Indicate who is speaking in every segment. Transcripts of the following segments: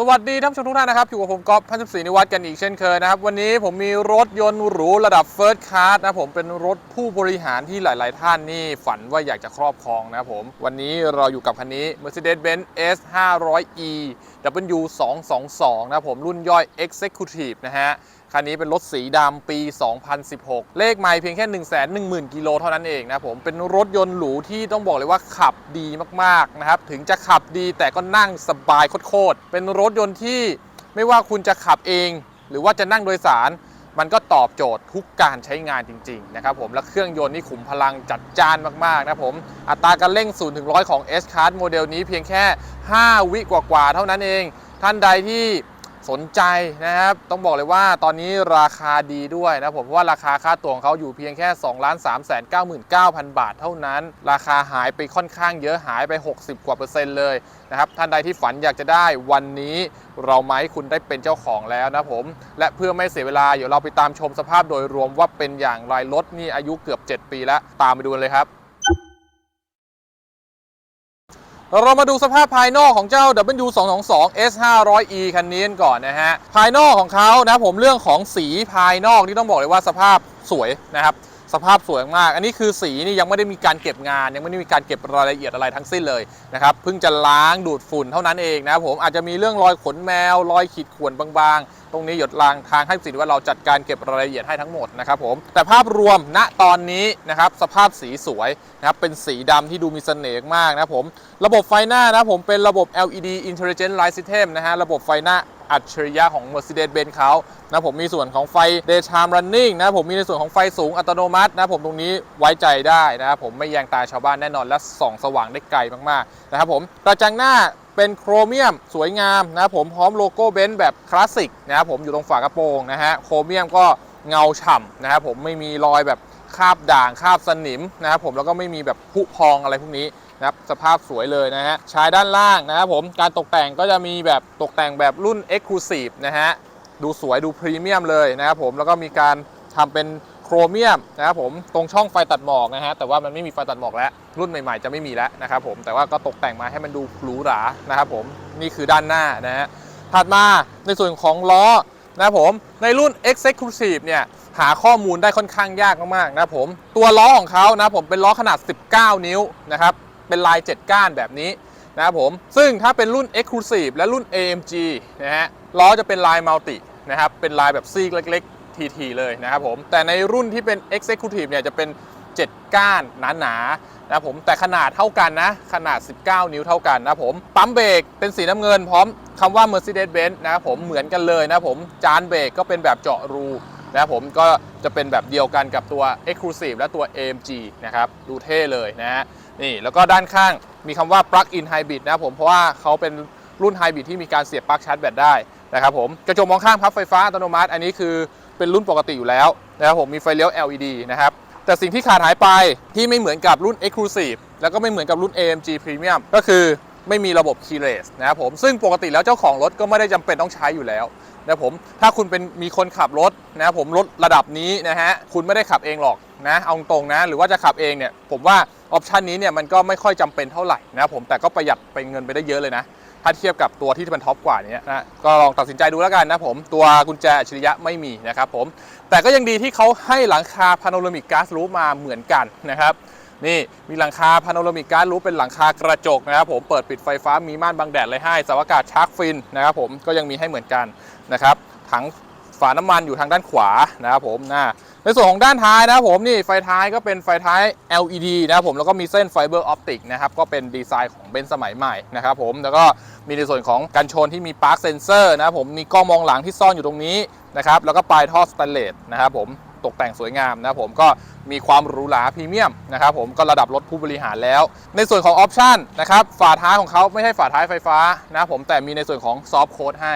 Speaker 1: สวัสดีท่านผู้ชมทุกท่านนะครับ อยู่กับผมก๊อฟพันธ์ศรีนิวัฒน์กันอีกเช่นเคยนะครับ วันนี้ผมมีรถยนต์หรูระดับเฟิร์สคลาสนะผมเป็นรถผู้บริหารที่หลาย ๆ ท่านนี่ฝันว่าอยากจะครอบครองนะครับผม วันนี้เราอยู่กับคันนี้ Mercedes-Benz S 500 E W 2 2 2นะครับผมรุ่นย่อย Executive นะฮะ คันนี้เป็นรถสีดำปี 2016 เลขไม่เพียงแค่ 1 1 0 0 0 0 กิโลเท่านั้นเองนะผม เป็นรถยนต์หรูที่ต้องบอกเลยว่าขับดีมากๆนะครับ ถึงจะขับดีแต่ก็นั่งสบายโคตรๆ เป็นรถยนต์ที่ไม่ว่าคุณจะขับเอง หรือว่าจะนั่งโดยสาร มันก็ตอบโจทย์ทุกการใช้งานจริง ๆ นะครับผม และเครื่องยนต์นี่ขุมพลังจัดจ้านมากๆนะผม อัตราการเร่ง0ถึง100ของ S Class โมเดลนี้เพียงแค่ 5 วิกว่าๆเท่านั้นเอง ท่านใดที่ สนใจนะครับ ต้องบอกเลยว่าตอนนี้ราคาดีด้วยนะผมเพราะว่าราคาค่าตั๋วของเขาอยู่เพียงแค่ 2 3 9 9 0 0 บาทเท่านั้น ราคาหายไปค่อนข้างเยอะหายไป 60 กว่าเปอร์เซ็นต์เลยนะครับท่านใดที่ฝันอยากจะได้วันนี้เรามาให้คุณได้เป็นเจ้าของแล้วนะผม และเพื่อไม่เสียเวลาเดี๋ยวเราไปตามชมสภาพโดยรวมว่าเป็นอย่างไรรถนี่อายุเกือบ 7 ปีแล้วตามไปดูเลยครับ เรามาดูสภาพภายนอกของเจ้า W222 S 500 E คันนี้กันก่อนนะฮะ ภายนอกของเขานะผมเรื่องของสีภายนอกที่ต้องบอกเลยว่าสภาพสวยนะครับ สภาพสวยมาก อันนี้คือสีนี่ยังไม่ได้มีการเก็บงาน ยังไม่ได้มีการเก็บรายละเอียดอะไรทั้งสิ้นเลยนะครับเพิ่งจะล้างดูดฝุ่นเท่านั้นเองนะครับผมอาจจะมีเรื่องรอยขนแมว รอยขีดข่วนบางๆ ตรงนี้หยดลางทางให้สิทธิ์ว่าเราจัดการเก็บรายละเอียดให้ทั้งหมดนะครับผมแต่ภาพรวมณตอนนี้นะครับสภาพสีสวยนะครับเป็นสีดำที่ดูมีเสน่ห์มากนะครับผมระบบไฟหน้านะผมเป็นระบบ LED Intelligent Light System นะฮะระบบไฟหน้า อัจฉริยะของ Mercedes-Benz เขานะผมมีส่วนของไฟ Daytime Running นะผมมีในส่วนของไฟสูงอัตโนมัตินะผมตรงนี้ไว้ใจได้นะครับผมไม่แยงตาชาวบ้านแน่นอนและส่องสว่างได้ไกลมากๆนะครับผมกระจังหน้าเป็นโครเมียมสวยงามนะผมพร้อมโลโก้เบนซ์แบบคลาสสิกนะครับผมอยู่ตรงฝากระโปรงนะฮะโครเมียมก็เงาฉ่ำนะครับผมไม่มีรอยแบบคาบด่างคาบสนิมนะครับผมแล้วก็ไม่มีแบบผุพองอะไรพวกนี้ นะครับสภาพสวยเลยนะฮะชายด้านล่างนะครับผมการตกแต่งก็จะมีแบบตกแต่งแบบรุ่น Exclusive นะฮะดูสวยดูพรีเมียมเลยนะครับผมแล้วก็มีการทำเป็นโครเมียมนะครับผมตรงช่องไฟตัดหมอกนะฮะแต่ว่ามันไม่มีไฟตัดหมอกแล้ว รุ่นใหม่ๆจะไม่มีแล้วนะครับผมแต่ว่าก็ตกแต่งมาให้มันดูหรูหรานะครับผมนี่คือด้านหน้านะฮะถัดมาในส่วนของล้อนะครับผมในรุ่น Executive เนี่ยหาข้อมูลได้ค่อนข้างยากมากๆนะครับผมตัวล้อของเขานะผมเป็นล้อขนาด 19 นิ้วนะครับ เป็นลาย 7 ก้านแบบนี้นะครับผม ซึ่งถ้าเป็นรุ่น Exclusive และรุ่น AMG นะฮะล้อจะเป็นลายมัลตินะครับเป็นลายแบบซีกเล็กๆทีๆเลยนะครับผม แต่ในรุ่นที่เป็น Executive เนี่ยจะเป็น 7 ก้านหนาๆนะครับผมแต่ขนาดเท่ากันนะ ขนาด 19 นิ้วเท่ากันนะครับผม ปั๊มเบรกเป็นสีน้ำเงินพร้อมคำว่า Mercedes-Benz นะครับผมเหมือนกันเลยนะครับผม จานเบรกก็เป็นแบบเจาะรูนะครับผมก็จะเป็นแบบเดียวกันกับตัว Exclusive และตัว AMG นะครับ ดูเท่เลยนะฮะ นี่แล้วก็ด้านข้างมีคำว่า plug in hybrid นะครับผมเพราะว่าเขาเป็นรุ่นไฮบริดที่มีการเสียบปลั๊กชาร์จแบตได้นะครับผมกระจกมองข้างพับไฟฟ้าอัตโนมัติ อันนี้คือเป็นรุ่นปกติอยู่แล้วนะครับผมมีไฟเลี้ยว LED นะครับแต่สิ่งที่ขาดหายไปที่ไม่เหมือนกับรุ่น Exclusive แล้วก็ไม่เหมือนกับรุ่น AMG Premium ก็คือไม่มีระบบ keyless นะครับผมซึ่งปกติแล้วเจ้าของรถก็ไม่ได้จำเป็นต้องใช้อยู่แล้วนะผมถ้าคุณเป็นมีคนขับรถนะผมรถระดับนี้นะฮะคุณไม่ได้ขับเองหรอก นะเอาตรงนะหรือว่าจะขับเองเนี่ยผมว่าออปชันนี้เนี่ยมันก็ไม่ค่อยจำเป็นเท่าไหร่นะผมแต่ก็ประหยัดไปเงินไปได้เยอะเลยนะ ถ้าเทียบกับตัวที่เป็นท็อปกว่านี้นะก็ลองตัดสินใจดูแล้วกันนะผมตัวกุญแจอัจฉริยะไม่มีนะครับผมแต่ก็ยังดีที่เขาให้หลังคาพาโนรามิกก๊าซรูฟมาเหมือนกันนะครับนี่มีหลังคาพาโนรามิกการ์ดรูปเป็นหลังคากระจกนะครับผมเปิดปิดไฟฟ้ามีม่านบังแดดเลยให้สาวอากาศชาร์กฟินนะครับผมก็ยังมีให้เหมือนกันนะครับถังฝาน้ำมันอยู่ทางด้านขวานะครับผมนะ ในส่วนของด้านท้ายนะครับผมนี่ไฟท้ายก็เป็นไฟท้าย LED นะครับผมแล้วก็มีเส้นไฟเบอร์ออปติกนะครับก็เป็นดีไซน์ของเบนซ์สมัยใหม่นะครับผมแล้วก็มีในส่วนของกันชนที่มีปาร์คเซนเซอร์นะครับผมมีกล้องมองหลังที่ซ่อนอยู่ตรงนี้นะครับแล้วก็ปลายท่อสแตนเลสนะครับผมตกแต่งสวยงามนะผมก็มีความหรูหราพรีเมียมนะครับผมก็ระดับรถผู้บริหารแล้ว ในส่วนของออปชันนะครับฝาท้ายของเขาไม่ใช่ฝาท้ายไฟฟ้านะผมแต่มีในส่วนของซอฟต์โค้ดให้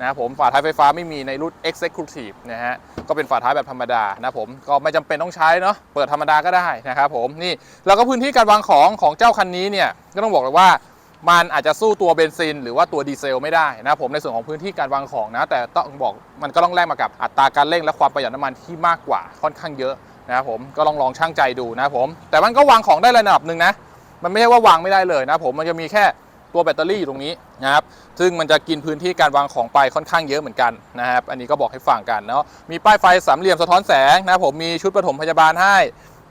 Speaker 1: นะครับผมฝาท้ายไฟฟ้าไม่มีในรุ่น Executive นะฮะก็เป็นฝาท้ายแบบธรรมดานะผมก็ไม่จำเป็นต้องใช้เนาะเปิดธรรมดาก็ได้นะครับผมนี่แล้วก็พื้นที่การวางของของเจ้าคันนี้เนี่ยก็ต้องบอกเลยว่ามันอาจจะสู้ตัวเบนซิน หรือว่าตัวดีเซลไม่ได้นะผมในส่วนของพื้นที่การวางของนะ แต่ต้องบอกมันก็ต้องแลกมากับอัตราการเร่งและความประหยัดน้ำมันที่มากกว่าค่อนข้างเยอะนะครับผมก็ลองลองช่างใจดูนะผมแต่มันก็วางของได้ระดับหนึ่งนะมันไม่ใช่ว่าวางไม่ได้เลยนะผมมันจะมีแค่ ตัวแบตเตอรี่อยู่ตรงนี้นะครับ ซึ่งมันจะกินพื้นที่การวางของไปค่อนข้างเยอะเหมือนกันนะครับ อันนี้ก็บอกให้ฟังกันเนาะ มีป้ายไฟสามเหลี่ยมสะท้อนแสงนะครับผมมีชุดปฐมพยาบาลให้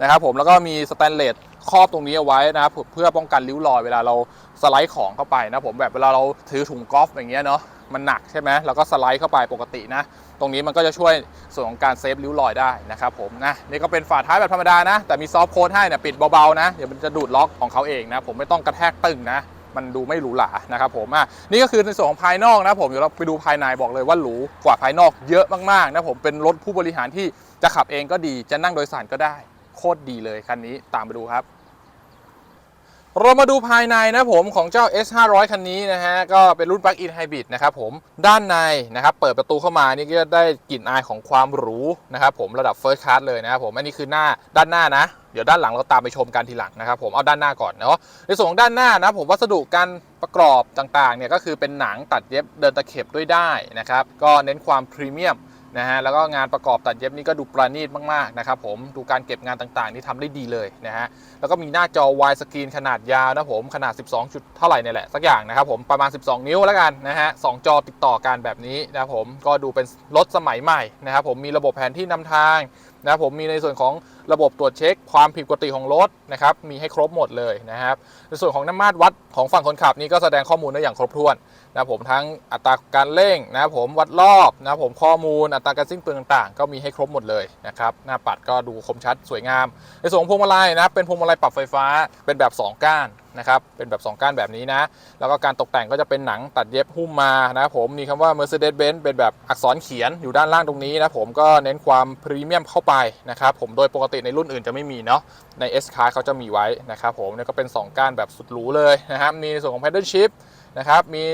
Speaker 1: นะครับผมแล้วก็มีสแตนเลสครอบตรงนี้เอาไว้นะครับเพื่อป้องกันริ้วรอยเวลาเราสไลด์ของเข้าไปนะผมแบบเวลาเราถือถุงกอล์ฟอย่างเงี้ยเนาะมันหนักใช่ไหมเราก็สไลด์เข้าไปปกตินะ ตรงนี้มันก็จะช่วยส่วนของการเซฟริ้วรอยได้นะครับผมนะนี่ก็เป็นฝาท้ายแบบธรรมดานะ แต่มีซอฟต์โค้ดให้เนี่ยปิดเบาๆนะเดี๋ยวมันจะดูดล็อกของเขาเองนะผมไม่ต้องกระแทกตึงนะ มันดูไม่หรูหรานะครับผมอะนี่ก็คือในส่วนของภายนอกนะผมเดี๋ยวเราไปดูภายในบอกเลยว่าหรูกว่าภายนอกเยอะมากๆนะผมเป็นรถผู้บริหารที่จะขับเองก็ดีจะนั่งโดยสารก็ได้ โคตรดีเลยคันนี้ตามไปดูครับเรามาดูภายในนะผมของเจ้า S500 คันนี้นะฮะ ก็เป็นรุ่น Plug-in Hybrid นะครับผมด้านในนะครับ เปิดประตูเข้ามานี่ก็ได้กลิ่นอายของความหรูนะครับผมระดับ First Class เลยนะครับผม อันนี้คือหน้าด้านหน้านะ เดี๋ยวด้านหลังเราตามไปชมกันทีหลังนะครับผมเอาด้านหน้าก่อนเนาะในส่วนของด้านหน้านะผมวัสดุการประกอบต่างๆเนี่ยก็คือเป็นหนังตัดเย็บเดินตะเข็บด้วยได้นะครับก็เน้นความพรีเมียมนะฮะแล้วก็งานประกอบตัดเย็บนี่ก็ดูประณีตมากๆนะครับผมดูการเก็บงานต่างๆนี่ทำได้ดีเลยนะฮะแล้วก็มีหน้าจอ wide screen ขนาดยาวนะผมขนาด 12 จุดเท่าไหร่เนี่ยแหละสักอย่างนะครับผมประมาณ 12 นิ้วแล้วกันนะฮะสองจอติดต่อกันแบบนี้นะครับผมก็ดูเป็นรถสมัยใหม่นะครับผมมีระบบแผนที่นำทาง นะครับผมมีในส่วนของระบบตรวจเช็ค ความผิดปกติของรถนะครับมีให้ครบหมดเลยนะครับในส่วนของน้ำมาตรวัดของฝั่งคนขับนี่ก็แสดงข้อมูลได้อย่างครบถ้วนนะครับผมทั้งอัตราการเร่งนะครับผมวัดรอบนะครับผมข้อมูลอัตราการสิ้นเปลืองต่างๆ ก็มีให้ครบหมดเลยนะครับหน้าปัดก็ดูคมชัดสวยงาม ในส่วนของพวงมาลัยนะครับเป็นพวงมาลัยปรับไฟฟ้าเป็นแบบ 2 ก้านนะครับเป็นแบบ 2 ก้านแบบนี้นะ แล้วก็การตกแต่งก็จะเป็นหนังตัดเย็บหุ้มมานะครับผมมีคำว่า Mercedes-Benz เป็นแบบอักษรเขียนอยู่ด้านล่างตรงนี้นะผมก็เน้นความพรีเมียมเข้าไปนะครับผมโดยปกติในรุ่นอื่นจะไม่มีเนาะใน S Class เขาจะมีไว้นะครับผมเนี่ยก็เป็น 2 ก้านแบบสุดหรูเลยนะครับมีในส่วนของ Pedal Shift นะครับมี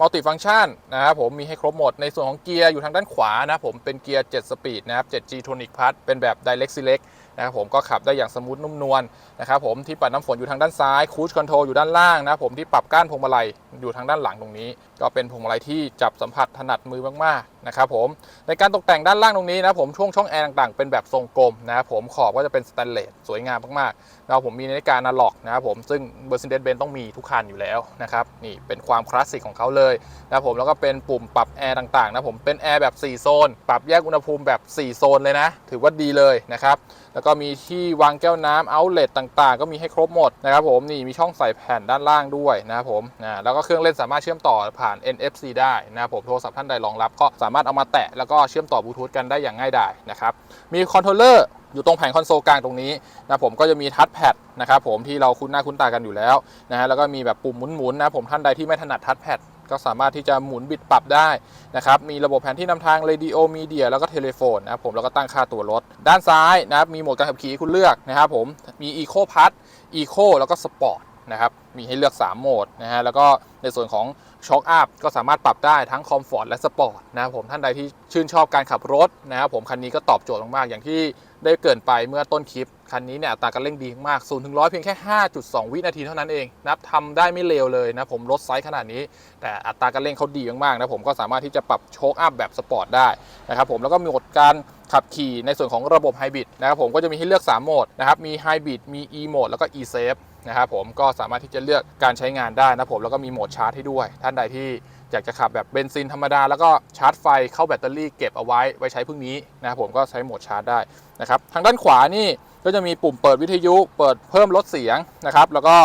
Speaker 1: มัลติฟัง c t ชันนะครับผมมีให้ครบหมดในส่วนของเกียร์อยู่ทางด้านขวานะผมเป็นเกียร์ 7 สปีดนะครับ 7G Tonic Plus เป็นแบบ Direct Select นะครับผมก็ขับได้อย่างสมูทนุ่มนวลนะครับผมที่ปัดน้ำฝนอยู่ทางด้านซ้ายคูชคอนโทรลอยู่ด้านล่างนะผมที่ปรับก้านพวงมาลัยอยู่ทางด้านหลังตรงนี้ ก็เป็นพวงมาลัยที่จับสัมผัสถนัดมือมากๆ นะครับผมในการตกแต่งด้านล่างตรงนี้นะผมช่วงช่องแอร์ต่างๆเป็นแบบทรงกลมนะครับผมขอบก็จะเป็นสแตนเลสสวยงามมากๆแล้วผมมีนาฬิกาอนาล็อกนะครับผมซึ่ง Mercedes-Benz ต้องมีทุกคันอยู่แล้วนะครับนี่เป็นความคลาสสิกของเขาเลยนะครับผมแล้วก็เป็นปุ่มปรับแอร์ต่างๆนะผมเป็นแอร์แบบ 4 โซน ปรับแยกอุณหภูมิแบบ 4 โซนเลยนะ ถือว่าดีเลยนะครับแล้วก็มีที่วางแก้วน้ำเอาเล t ต่างๆ ก็มีให้ครบหมดนะครับผมนี่มีช่องใส่แผ่นด้านล่างด้วยนะครับผมนะแล้วก็เครื่องเล่นสามารถเชื่อมต่อผ่าน NFC ได้นะครับผมโทรศัพท์ท่านใดรองรับก็สามามารถเอามาแตะแล้วก็เชื่อมต่อบลูทูธกันได้อย่างง่ายดายนะครับมีคอนโทรลเลอร์อยู่ตรงแผงคอนโซลกลางตรงนี้นะผมก็จะมีทัชแพดนะครับผมที่เราคุ้นหน้าคุ้นตากันอยู่แล้วนะฮะแล้วก็มีแบบปุ่มหมุนๆนะผมท่านใดที่ไม่ถนัดทัชแพดก็สามารถที่จะหมุนบิดปรับได้นะครับ มีระบบแผนที่นำทาง Radio Media แล้วก็เทเลโฟนนะครับผมแล้วก็ตั้งค่าตัวรถ ด้านซ้ายนะครับ มีโหมดการขับขี่ให้คุณเลือกนะครับผม มี Eco p a s Eco แล้วก็ Sport นะครับ มีให้เลือก 3 โหมดนะฮะ แล้วก็ในส่วนของ ช็อคอัพก็สามารถปรับได้ทั้งคอมฟอร์ตและสปอร์ตนะครับผมท่านใดที่ชื่นชอบการขับรถนะครับผมคันนี้ก็ตอบโจทย์มากๆ อย่างที่ได้เกินไปเมื่อต้นคลิป คันนี้เนี่ยอัตราการเร่งดีมาก0ูนย์ถึงร้อยเพียงแค่ 5.2 วินาทีเท่านั้นเองนะครับทำได้ไม่เร็วเลยนะผมรถไซส์ขนาดนี้ แต่อัตราการเร่งเขาดีมากๆนะผมก็สามารถที่จะปรับโชคอัพแบบสปอร์ตได้นะครับผมแล้วก็มีโหมดการขับขี่ในส่วนของระบบไฮบริดนะครับผมก็จะมีให้เลือก 3 โหมดนะครับมีไฮบริดมี e โหมดแล้วก็ e safe นะครับผมก็สามารถที่จะเลือกการใช้งานได้นะผมแล้วก็มีโหมดชาร์จให้ด้วย ท่านใดที่อยากจะขับแบบเบนซินธรรมดา แล้วก็ชาร์จไฟเข้าแบตเตอรี่เก็บเอาไว้ไว้ใช้พรุ่งนี้นะครับผมก็ใช้โหมดชาร์จได้นะครับทางด้านขวานี่ก็จะมีปุ่มเปิดวิทยุเปิดเพิ่มลดเสียงนะครับแล้วก็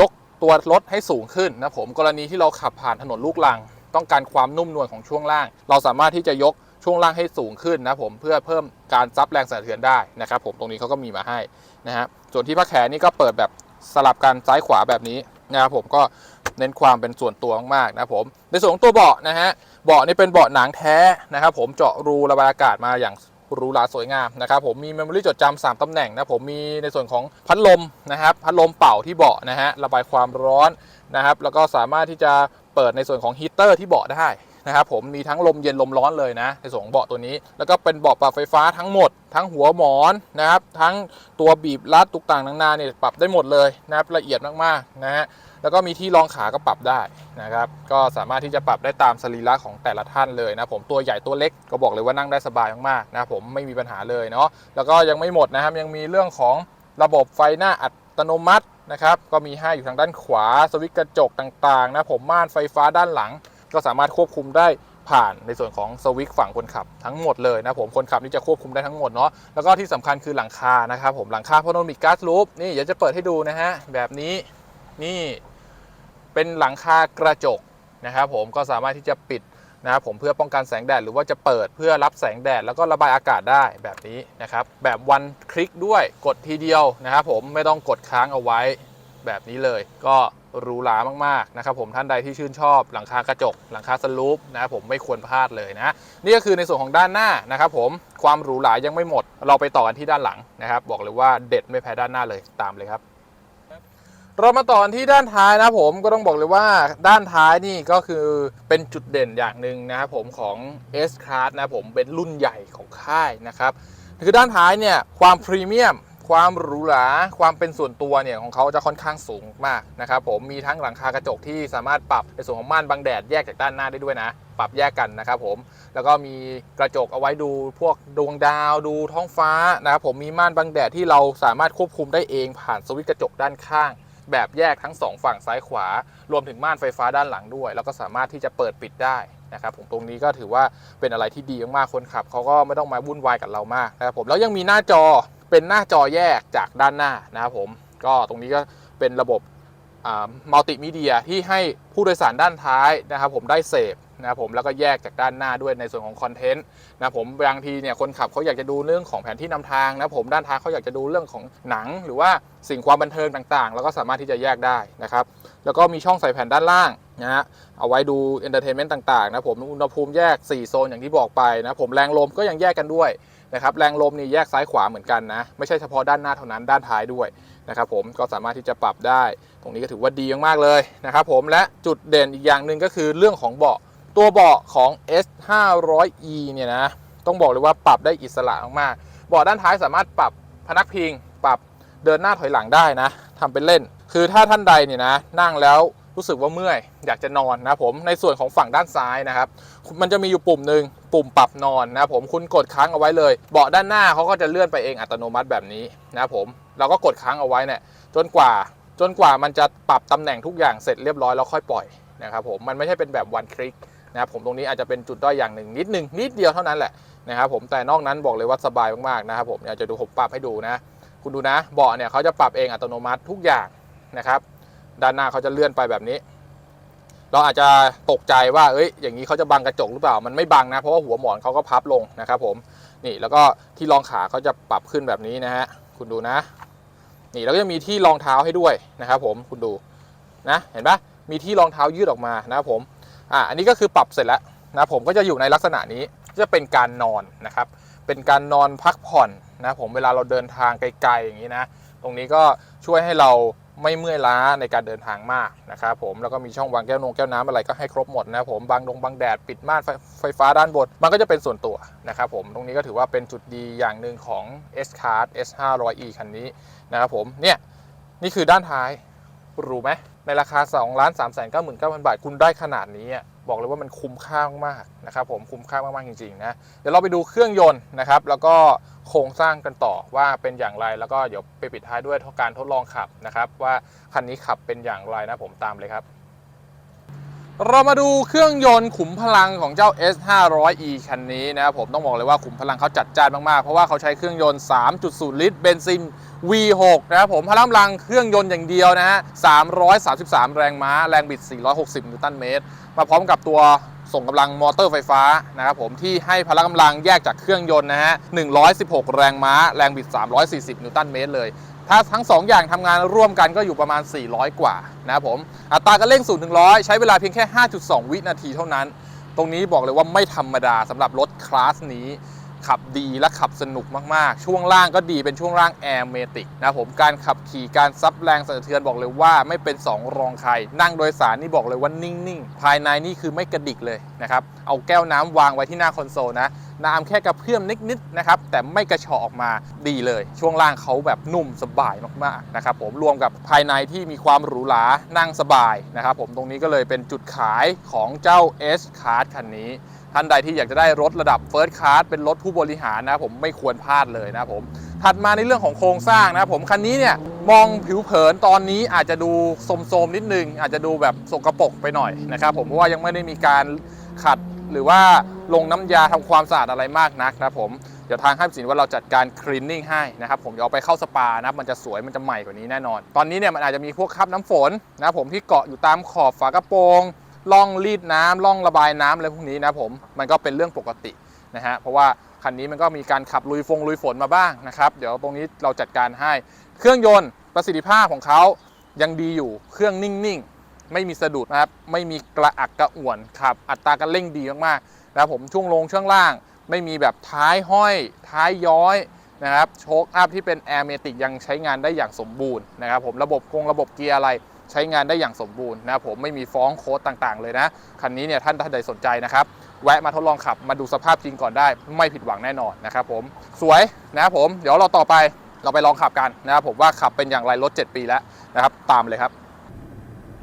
Speaker 1: ยกตัวรถให้สูงขึ้นนะผมกรณีที่เราขับผ่านถนนลูกลัง ต้องการความนุ่มนวลของช่วงล่าง เราสามารถที่จะยกช่วงล่างให้สูงขึ้นนะผมเพื่อเพิ่มการซับแรงสะเทือนได้นะครับผมตรงนี้เขาก็มีมาให้นะฮะส่วนที่พักแขนนี่ก็เปิดแบบ สลับกันซ้ายขวาแบบนี้นะครับผมก็เน้นความเป็นส่วนตัวมากๆนะครับผมในส่วนของตัวเบาะนะฮะเบาะนี่เป็นเบาะหนังแท้นะครับผมเจาะรูระบายอากาศมาอย่างหรูหราสวยงามนะครับผมมีเมมโมรี่จดจำ3ตำแหน่งนะผมมีในส่วนของพัดลมนะครับพัดลมเป่าที่เบาะนะฮะระบายความร้อนนะครับแล้วก็สามารถที่จะเปิดในส่วนของฮีเตอร์ที่เบาะได้ นะครับผมมีทั้งลมเย็นลมร้อนเลยนะในส่วนของเบาะตัวนี้ แล้วก็เป็นเบาะปรับไฟฟ้าทั้งหมด ทั้งหัวหมอนนะครับทั้งตัวบีบรัดตุกต่างนานาเนี่ยปรับได้หมดเลยนะครับละเอียดมากๆนะฮะแล้วก็มีที่รองขาก็ปรับได้นะครับ ก็สามารถที่จะปรับได้ตามสรีระของแต่ละท่านเลยนะผมตัวใหญ่ตัวเล็กก็บอกเลยว่านั่งได้สบายมากๆนะผมไม่มีปัญหาเลยเนาะแล้วก็ยังไม่หมดนะครับยังมีเรื่องของระบบไฟหน้าอัตโนมัตินะครับก็มีให้อยู่ทางด้านขวาสวิตช์กระจกต่างๆนะผมม่านไฟฟ้าด้านหลัง ก็สามารถควบคุมได้ผ่านในส่วนของสวิตช์ฝั่งคนขับทั้งหมดเลยนะผมคนขับนี่จะควบคุมได้ทั้งหมดเนาะแล้วก็ที่สำคัญคือหลังคานะครับผมหลังคาพาโนมิกก๊าซลูปนี่เดี๋ยวจะเปิดให้ดูนะฮะแบบนี้นี่เป็นหลังคากระจกนะครับผมก็สามารถที่จะปิดนะครับผมเพื่อป้องกันแสงแดดหรือว่าจะเปิดเพื่อรับแสงแดดแล้วก็ระบายอากาศได้แบบนี้นะครับแบบวันคลิกด้วยกดทีเดียวนะครับผมไม่ต้องกดค้างเอาไว้แบบนี้เลยก็ หรูหรามากๆนะครับผมท่านใดที่ชื่นชอบหลังคากระจก หลังคาสลูปนะครับผมไม่ควรพลาดเลยนะนี่ก็คือในส่วนของด้านหน้านะครับผมความหรูหรายังไม่หมด เราไปต่อกันที่ด้านหลังนะครับ บอกเลยว่าเด็ดไม่แพ้ด้านหน้าเลยตามเลยครับเรามาต่อกันที่ด้านท้ายนะครับผมก็ต้องบอกเลยว่าด้านท้ายนี่ก็คือเป็นจุดเด่นอย่างหนึ่งนะครับผมของ S Class นะครับผมเป็นรุ่นใหญ่ของค่ายนะครับคือด้านท้ายเนี่ยความพรีเมียม ความหรูหราความเป็นส่วนตัวเนี่ยของเขาจะค่อนข้างสูงมากนะครับผมมีทั้งหลังคากระจกที่สามารถปรับในส่วนของม่านบังแดดแยกจากด้านหน้าได้ด้วยนะ ปรับแยกกันนะครับผมแล้วก็มีกระจกเอาไว้ดูพวกดวงดาวดูท้องฟ้านะครับผมมีม่านบังแดดที่เราสามารถควบคุมได้เองผ่านสวิตช์กระจกด้านข้าง แบบแยกทั้งสองฝั่งซ้ายขวา รวมถึงม่านไฟฟ้าด้านหลังด้วย แล้วก็สามารถที่จะเปิดปิดได้นะครับผมตรงนี้ก็ถือว่าเป็นอะไรที่ดีมากๆคนขับเขาก็ไม่ต้องมาวุ่นวายกับเรามากนะครับผมแล้วยังมีหน้าจอ เป็นหน้าจอแยกจากด้านหน้านะครับผม ก็ตรงนี้ก็เป็นระบบมัลติมีเดียที่ให้ผู้โดยสารด้านท้ายนะครับผมได้เสพนะครับผมแล้วก็แยกจากด้านหน้าด้วยในส่วนของคอนเทนต์นะผมบางทีเนี่ยคนขับเขาอยากจะดูเรื่องของแผนที่นำทางนะผมด้านท้ายเขาอยากจะดูเรื่องของหนัง หรือว่าสิ่งความบันเทิงต่างๆ แล้วก็สามารถที่จะแยกได้นะครับแล้วก็มีช่องใส่แผ่นด้านล่างนะฮะเอาไว้ดูเอนเตอร์เทนเมนต์ต่างๆนะผมอุณหภูมิแยก 4 โซนอย่างที่บอกไปนะผมแรงลมก็ยังแยกกันด้วย นะครับแรงลมนี่แยกซ้ายขวาเหมือนกันนะไม่ใช่เฉพาะด้านหน้าเท่านั้นด้านท้ายด้วยนะครับผมก็สามารถที่จะปรับได้ ตรงนี้ก็ถือว่าดีมากๆเลยนะครับผมและจุดเด่นอีกอย่างหนึ่งก็คือเรื่องของเบาะตัวเบาะของ S 5 0 0 E เนี่ยนะต้องบอกเลยว่าปรับได้อิสระมากๆเบาะด้านท้ายสามารถปรับพนักพิง ปรับเดินหน้าถอยหลังได้นะทำเป็นเล่น คือถ้าท่านใดเนี่ยนะนั่งแล้ว รู้สึกว่าเมื่อยอยากจะนอนนะผมในส่วนของฝั่งด้านซ้ายนะครับ มันจะมีอยู่ปุ่มหนึ่งปุ่มปรับนอนนะผมคุณกดค้างเอาไว้เลย เบาะด้านหน้าเขาก็จะเลื่อนไปเองอัตโนมัติแบบนี้นะผมเราก็กดค้างเอาไว้เนี่ยจนกว่าจนกว่ามันจะปรับตำแหน่งทุกอย่างเสร็จเรียบร้อยแล้วค่อยปล่อยนะครับผมมันไม่ใช่เป็นแบบวันคลิกนะครับผมตรงนี้อาจจะเป็นจุดด้อยอย่างหนึ่งนิดหนึ่งนิดเดียวเท่านั้นแหละนะครับผมแต่นอกนั้นบอกเลยว่าสบายมากๆนะครับผมอยากจะดูผมปรับให้ดูนะ คุณดูนะเบาะเนี่ยเขาจะปรับเองอัตโนมัติทุกอย่างนะครับ ด้านหน้าเขาจะเลื่อนไปแบบนี้ เราอาจจะตกใจว่าเอ้ยอย่างนี้เขาจะบังกระจกหรือเปล่ามันไม่บังนะ เพราะว่าหัวหมอนเขาก็พับลงนะครับผมนี่แล้วก็ที่รองขาเขาจะปรับขึ้นแบบนี้นะฮะคุณดูนะ นี่แล้วก็จะมีที่รองเท้าให้ด้วยนะครับผมคุณดูนะเห็นปะมีที่รองเท้ายืดออกมานะครับผมอ่าอันนี้ก็คือปรับเสร็จแล้วนะผมก็จะอยู่ในลักษณะนี้จะเป็นการนอนนะครับ เป็นการนอนพักผ่อนนะผมเวลาเราเดินทางไกลๆอย่างนี้นะ ตรงนี้ก็ช่วยให้เรา ไม่เมื่อยล้าในการเดินทางมากนะครับผมแล้วก็มีช่องวางแก้วนงแก้วน้ำอะไรก็ให้ครบหมดนะผมบางดงบางแดดปิดม่านไฟไฟฟ้าด้านบน มันก็จะเป็นส่วนตัวนะครับผมตรงนี้ก็ถือว่าเป็นจุดดีอย่างหนึ่งของ S Card S 5 0 0 E คันนี้นะครับผมเนี่ยนี่คือด้านท้ายรู้ไหมในราคา2ล้าน3 9 9 0 0 0 บาท คุณได้ขนาดนี้ บอกเลยว่ามันคุ้มค่ามากๆนะครับผมคุ้มค่ามากๆจริงๆนะเดี๋ยวเราไปดูเครื่องยนต์นะครับ แล้วก็โครงสร้างกันต่อว่าเป็นอย่างไรแล้วก็เดี๋ยวไปปิดท้ายด้วยการทดลองขับนะครับ ว่าคันนี้ขับเป็นอย่างไรนะผมตามเลยครับ เรามาดูเครื่องยนต์ขุมพลังของเจ้า S 5 0 0 E คันนี้นะครับผมต้องบอกเลยว่าขุมพลังเขาจัดจ้านมาก ๆ เพราะว่าเขาใช้เครื่องยนต์ 3.0 ลิตรเบนซิน V6 นะครับผมพลังกำลังเครื่องยนต์อย่างเดียวนะฮะ 333 แรงม้า แรงบิด 460 นิวตันเมตร มาพร้อมกับตัวส่งกำลังมอเตอร์ไฟฟ้านะครับผมที่ให้พลังกำลังแยกจากเครื่องยนต์นะฮะ 116 แรงม้า แรงบิด 340 นิวตันเมตรเลย ถ้าทั้ง 2 อย่างทำงานร่วมกันก็อยู่ประมาณ 400 กว่านะครับผมอัตราการเร่ง0ถึง100ใช้เวลาเพียงแค่ 5.2 วินาทีเท่านั้น ตรงนี้บอกเลยว่าไม่ธรรมดาสำหรับรถคลาสนี้ ขับดีและขับสนุกมากๆ ช่วงล่างก็ดีเป็นช่วงล่างแอร์เมติกนะผมการขับขี่การซับแรงสะเทือนบอกเลยว่าไม่เป็น 2 รองใคร นั่งโดยสารนี่บอกเลยว่านิ่งๆ ภายในนี่คือไม่กระดิกเลยนะครับเอาแก้วน้ำวางไว้ที่หน้าคอนโซลนะ น้ำแค่กระเพื่อมนิดๆนะครับแต่ไม่กระเฉาะออกมาดีเลย ช่วงล่างเขาแบบนุ่มสบายมากๆนะครับผมรวมกับภายในที่มีความหรูหรานั่งสบายนะครับผมตรงนี้ก็เลยเป็นจุดขายของเจ้า S Card คันนี้ท่านใดที่อยากจะได้รถระดับ First Class เป็นรถผู้บริหารนะผมไม่ควรพลาดเลยนะผม ถัดมาในเรื่องของโครงสร้างนะผม คันนี้เนี่ยมองผิวเผินตอนนี้อาจจะดูโสมๆนิดนึง อาจจะดูแบบสกปรกไปหน่อยนะครับผมเพราะว่ายังไม่ได้มีการขัด หรือว่าลงน้ำยาทำความสะอาดอะไรมากนักนะครับผมเดี๋ยวทางห้างสินว่าเราจัดการคลีนนิ่งให้นะครับผมเดี๋ยวเอาไปเข้าสปานะมันจะสวยมันจะใหม่กว่านี้แน่นอน ตอนนี้เนี่ยมันอาจจะมีพวกคราบน้ำฝนนะผมที่เกาะอยู่ตามขอบฝากระโปรงล่องรีดน้ำล่องระบายน้ำอะไรพวกนี้นะผมมันก็เป็นเรื่องปกตินะฮะเพราะว่าคันนี้มันก็มีการขับลุยฟงลุยฝนมาบ้างนะครับเดี๋ยวตรงนี้เราจัดการให้ เครื่องยนต์ประสิทธิภาพของเขายังดีอยู่เครื่องนิ่ง ไม่มีสะดุดนะครับ ไม่มีกระอักกระอ่วนขับ อัตราการเร่งดีมากๆนะครับผมช่วงลงช่วงล่าง ไม่มีแบบท้ายห้อย ท้ายย้อยนะครับโชคอัพที่เป็นแอร์เมติกยังใช้งานได้อย่างสมบูรณ์นะครับผมระบบกงระบบเกียร์อะไรใช้งานได้อย่างสมบูรณ์นะครับผมไม่มีฟ้องโค้ดต่างๆ เลยนะ คันนี้เนี่ยท่านท่านใดสนใจนะครับ แวะมาทดลองขับมาดูสภาพจริงก่อนได้ ไม่ผิดหวังแน่นอนนะครับผมสวยนะครับผมเดี๋ยวเราต่อไปเราไปลองขับกันนะครับผมว่าขับเป็นอย่างไรรถ 7 ปีแล้วนะครับ ตามเลยครับ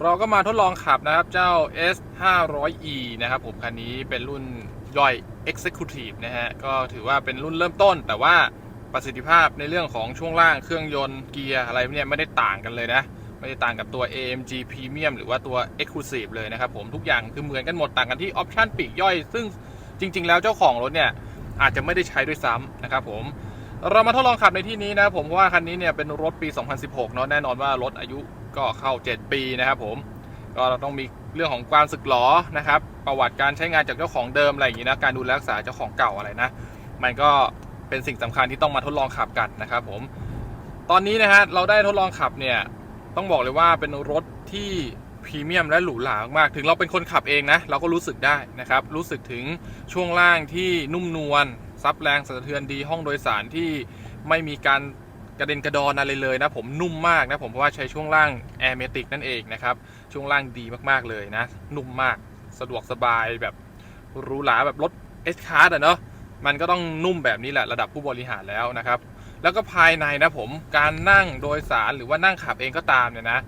Speaker 1: เราก็มาทดลองขับนะครับเจ้า S 5 0 0 E นะครับผมคันนี้เป็นรุ่นย่อย Executive นะฮะ ก็ถือว่าเป็นรุ่นเริ่มต้น แต่ว่าประสิทธิภาพในเรื่องของช่วงล่างเครื่องยนต์เกียร์อะไรเนี่ยไม่ได้ต่างกันเลยนะ ไม่ได้ต่างกับตัว AMG Premium หรือว่าตัว Exclusive เลยนะครับผมทุกอย่างคือเหมือนกันหมดต่างกันที่ออปชันปีกย่อย ซึ่งจริง ๆ แล้วเจ้าของรถเนี่ยอาจจะไม่ได้ใช้ด้วยซ้ำนะครับผมเรามาทดลองขับในที่นี้นะครับผมเพราะว่าคันนี้เนี่ยเป็นรถปี 2016 เนาะแน่นอนว่ารถอายุ ก็เข้า 7 ปีนะครับผมก็เราต้องมีเรื่องของความสึกหรอนะครับ ประวัติการใช้งานจากเจ้าของเดิมอะไรอย่างนี้นะการดูแลรักษาเจ้าของเก่าอะไรนะ มันก็เป็นสิ่งสำคัญที่ต้องมาทดลองขับกันนะครับผมตอนนี้นะฮะเราได้ทดลองขับเนี่ยต้องบอกเลยว่าเป็นรถที่พรีเมียมและหรูหรามาก ถึงเราเป็นคนขับเองนะ เราก็รู้สึกได้นะครับ รู้สึกถึงช่วงล่างที่นุ่มนวลซับแรงสะเทือนดีห้องโดยสารที่ไม่มีการ กระเด็นกระดอนอะไรเลยนะผมนุ่มมากนะผมเพราะว่าใช้ช่วงล่างแอร์เมติกนั่นเองนะครับช่วงล่างดีมากๆเลยนะ นุ่มมากสะดวกสบายแบบหรูหราแบบรถเอสคาร์ดอะเนาะมันก็ต้องนุ่มแบบนี้แหละระดับผู้บริหารแล้วนะครับแล้วก็ภายในนะผมการนั่งโดยสารหรือว่านั่งขับเองก็ตามเนี่ยนะ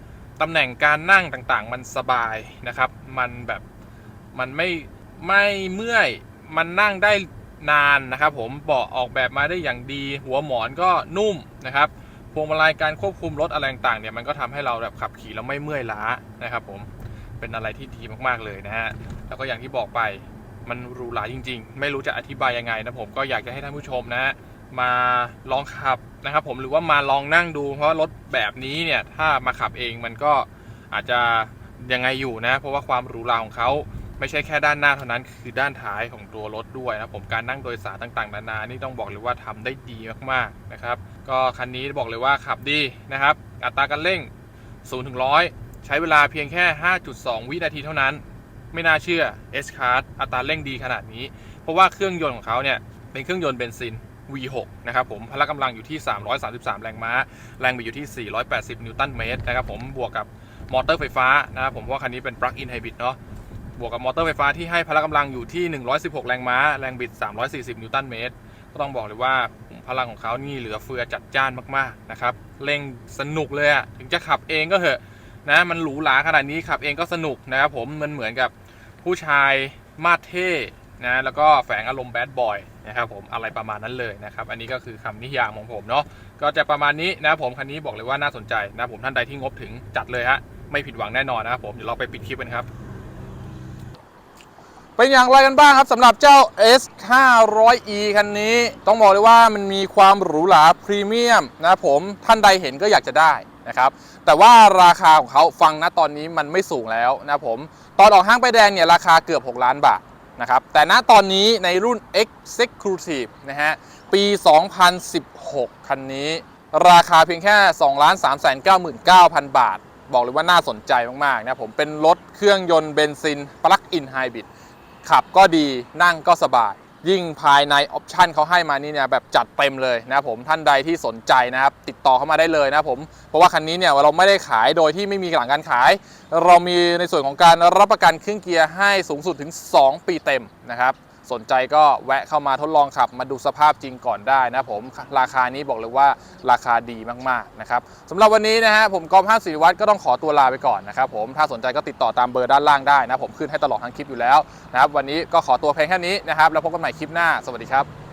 Speaker 1: ตำแหน่งการนั่งต่างๆ มันสบายนะครับ มันแบบมันไม่ไม่เมื่อยมันนั่งได้ นานนะครับผมเบาะออกแบบมาได้อย่างดี หัวหมอนก็นุ่มนะครับพวงมาลัยการควบคุมรถอะไรต่างๆเนี่ยมันก็ทำให้เราแบบขับขี่แล้วไม่เมื่อยล้านะครับผมเป็นอะไรที่ดีมากๆเลยนะฮะแล้วก็อย่างที่บอกไปมันหรูหราจริง ๆ ไม่รู้จะอธิบายยังไงนะผมก็อยากจะให้ท่านผู้ชมนะฮะมาลองขับนะครับผมหรือว่ามาลองนั่งดู เพราะรถแบบนี้เนี่ยถ้ามาขับเองมันก็อาจจะยังไงอยู่นะ เพราะว่าความหรูหราของเขา ไม่ใช่แค่ด้านหน้าเท่านั้น คือด้านท้ายของตัวรถด้วยนะผมการนั่งโดยสารต่างๆ นานานี่ต้องบอกเลยว่าทำได้ดีมากๆนะครับ ก็คันนี้บอกเลยว่าขับดีนะครับ อัตราการเร่ง0ถึง100ใช้เวลาเพียงแค่ 5.2 วินาทีเท่านั้น ไม่น่าเชื่อ S Card อัตราเร่งดีขนาดนี้ เพราะว่าเครื่องยนต์ของเขาเนี่ยเป็นเครื่องยนต์เบนซิน V6 นะครับผมพละกำลังอยู่ที่ 333 แรงม้า แรงบิดอยู่ที่ 480 นิวตันเมตรนะครับผมบวกกับมอเตอร์ไฟฟ้านะครับผมเพราะว่าคันนี้เป็น plug-in hybrid เนาะ บวกกับมอเตอร์ไฟฟ้าที่ให้พละกำลังอยู่ที่ 116 แรงม้า แรงบิด 340 นิวตันเมตร ก็ต้องบอกเลยว่าพลังของเขานี่เหลือเฟือจัดจ้านมากๆนะครับเร่งสนุกเลยอะถึงจะขับเองก็เถอะนะมันหรูหราขนาดนี้ขับเองก็สนุกนะครับผมมันเหมือนกับผู้ชายมาเท่นะแล้วก็แฝงอารมณ์แบดบอยนะครับผมอะไรประมาณนั้นเลยนะครับ อันนี้ก็คือคำนิยามของผมเนาะก็จะประมาณนี้นะผมคันนี้บอกเลยว่าน่าสนใจนะผมท่านใดที่งบถึงจัดเลยฮะไม่ผิดหวังแน่นอนนะครับผมเดี๋ยวเราไปปิดคลิปกันครับ เป็นอย่างไรกันบ้างครับสำหรับเจ้า S 5 0 0 E คันนี้ ต้องบอกเลยว่ามันมีความหรูหราพรีเมียมนะครับผมท่านใดเห็นก็อยากจะได้นะครับแต่ว่าราคาของเขาฟังนะตอนนี้มันไม่สูงแล้วนะครับผม ตอนออกห้างไปแดงเนี่ยราคาเกือบ 6 ล้านบาทนะครับแต่ณตอนนี้ในรุ่น Executive นะฮะปี 2016 คันนี้ ราคาเพียงแค่ 2 3 9 9 0 0 0บาท บอกเลยว่าน่าสนใจมากๆนะผมเป็นรถเครื่องยนต์เบนซิน Plug-in Hybrid ขับก็ดีนั่งก็สบาย ยิ่งภายในออปชันเขาให้มานี่เนี่ยแบบจัดเต็มเลยนะครับผมท่านใดที่สนใจนะครับ ติดต่อเข้ามาได้เลยนะครับผม เพราะว่าคันนี้เนี่ยเราไม่ได้ขายโดยที่ไม่มีหลังการขาย เรามีในส่วนของการรับประกันเครื่องเกียร์ให้สูงสุดถึง 2 ปีเต็มนะครับ สนใจก็แวะเข้ามาทดลองขับ มาดูสภาพจริงก่อนได้นะผมราคานี้บอกเลยว่าราคาดีมากๆนะครับสำหรับวันนี้นะฮะผมกอล์ฟ5สีวัตรก็ต้องขอตัวลาไปก่อนนะครับผมถ้าสนใจก็ติดต่อตามเบอร์ด้านล่างได้นะผมขึ้นให้ตลอดทั้งคลิปอยู่แล้วนะครับวันนี้ก็ขอตัวเพียงแค่นี้นะครับแล้วพบกันใหม่คลิปหน้าสวัสดีครับ